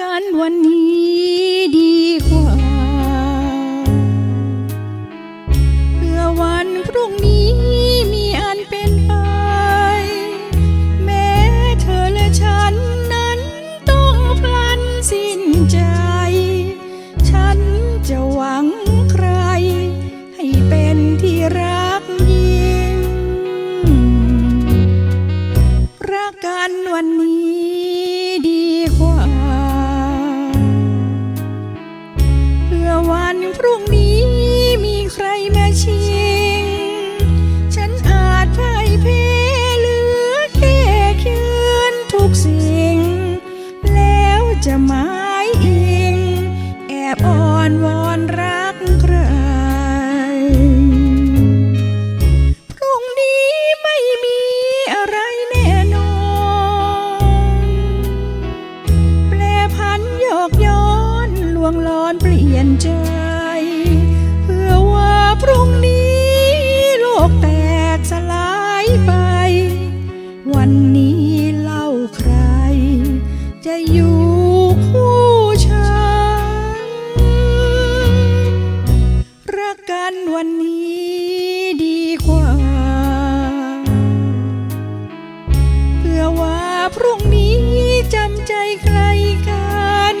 กันวันนี้ดีกว่า เพื่อวันพรุ่งนี้มีอันเป็นไป แม้เธอและฉันนั้นต้องพลันสิ้นใจ บอ่อนวอนรักใคร พรุ่งนี้ไม่มีอะไรแน่นอน แปรพันโยกย้อนลวงลอนเปลี่ยนใจันวันนี้ดีกว่า เพื่อว่าพรุ่งนี้จำใจใครกัน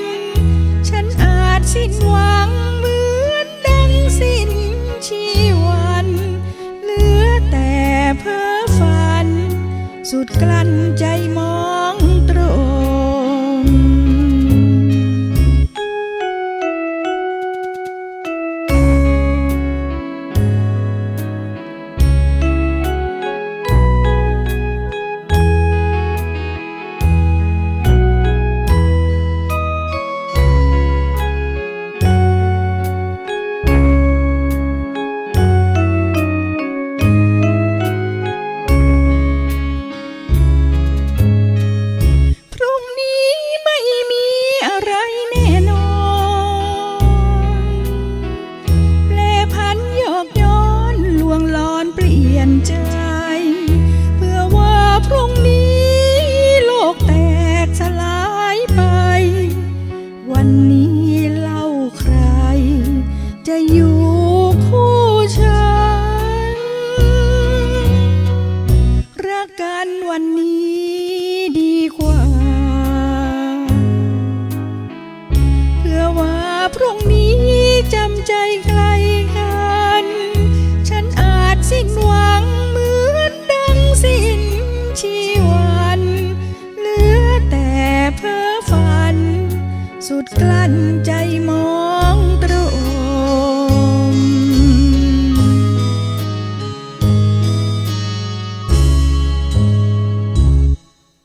ฉันอาจสิ้นหวังเหมือนดังสิ้นชีวัน เหลือแต่เพ้อฝัน สุดกลั้นใจมอ วันนี้ดีกว่า เพื่อว่าพรุ่งนี้จำใจใครกัน ฉันอาจสิ้นหวังเหมือนดังสิ้นชีวันเหลือแต่เพ้อฝัน สุดกลั้นใจมอง